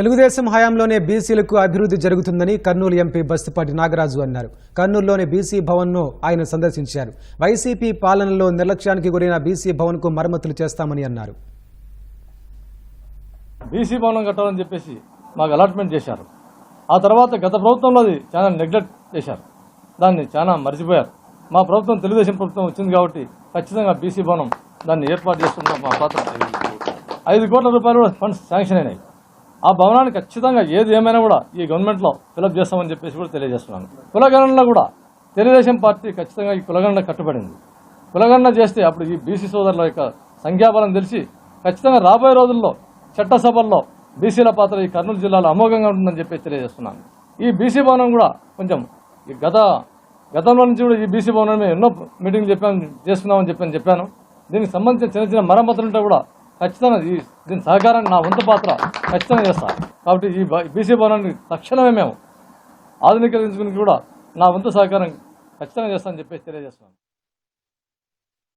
తెలుగుదేశం హయాంలోనే బీసీలకు అభివృద్ధి జరుగుతుందని కర్నూలు ఎంపీ బస్తిపాటి నాగరాజు అన్నారు. కర్నూలులోని బీసీ భవన్ను ఆయన సందర్శించారు. వైసీపీ పాలనలో నిర్లక్ష్యానికి గురైన బీసీ భవన్కు మరమ్మతులు చేస్తామని అన్నారు. బీసీ భవనం కట్టాలని చెప్పేసి మాకు అలాట్మెంట్ చేశారు. ఆ తర్వాత గత ప్రభుత్వంలో అది చాలా నెగ్లెక్ట్ చేశారు. దాన్ని చాలా మర్చిపోయారు. మా ప్రభుత్వం తెలుగుదేశం ప్రభుత్వం వచ్చింది కాబట్టి ఖచ్చితంగా బీసీ భవనం దాన్ని ఏర్పాటు చేస్తున్న మా పాత్ర. ఐదు కోట్ల రూపాయలు ఫండ్స్ శాంక్షన్ అయినాయి. ఆ భవనాన్ని ఖచ్చితంగా ఏది ఏమైనా కూడా ఈ గవర్నమెంట్లో ఫిలప్ చేస్తామని చెప్పేసి కూడా తెలియజేస్తున్నాను. కులగణనలో కూడా తెలుగుదేశం పార్టీ ఖచ్చితంగా ఈ కులగణన కట్టుబడింది. కులగణన చేస్తే అప్పుడు ఈ బీసీ సోదరుల యొక్క సంఖ్యాబలం తెలిసి ఖచ్చితంగా రాబోయే రోజుల్లో చట్టసభల్లో బీసీల పాత్ర ఈ కర్నూలు జిల్లాలో అమోఘంగా ఉంటుందని చెప్పి తెలియజేస్తున్నాను. ఈ బీసీ భవనం కూడా కొంచెం ఈ గత గతంలో నుంచి కూడా ఈ బీసీ భవనం ఎన్నో మీటింగ్లు చెప్పాను చేస్తున్నామని చెప్పాను చెప్పాను. దీనికి సంబంధించిన చిన్న చిన్న మరమ్మతులు ఉంటే కూడా ఖచ్చితంగా ఈ దీని సహకారాన్ని నా వంతు పాత్ర ఖచ్చితంగా చేస్తాను కాబట్టి ఈ బీసీ భవనాన్ని తక్షణమే మేము ఆధునీకరించుకుని కూడా నా వంతు సహకారం ఖచ్చితంగా చేస్తానని చెప్పేసి తెలియజేస్తున్నాను.